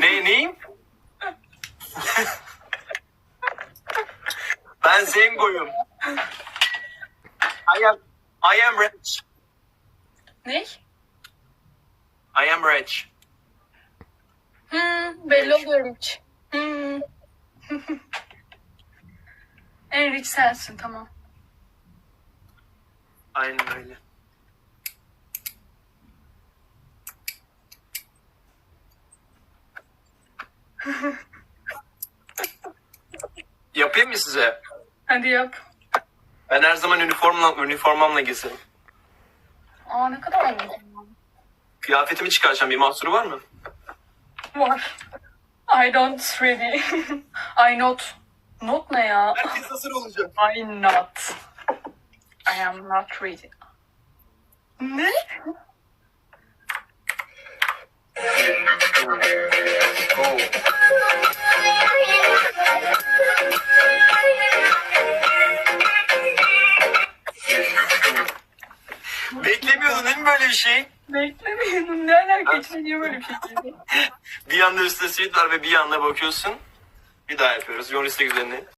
Ne, neyim? ben zengoyum. I am, I am rich. Ne? I am rich. Hmm, belli oluyorum hiç. Hmm. en rich sensin tamam. Aynen öyle. Yapayım mı size? Hadi yap. Ben her zaman üniformla, üniformamla gezerim. Aa ne kadar anladım. Kıyafetimi çıkaracağım. Bir mahsuru var mı? Var. I don't ready. I not. Not ne ya? Herkes hazır olacak. I not. I am not ready. Ne? Beklemiyordun değil mi böyle bir şey? Beklemiyordum. Ne alaka içine niye böyle bir şey girdi? Bir yanda üstte sweet var ve bir yanda bakıyorsun. Bir daha yapıyoruz. Yoğun istek üzerine.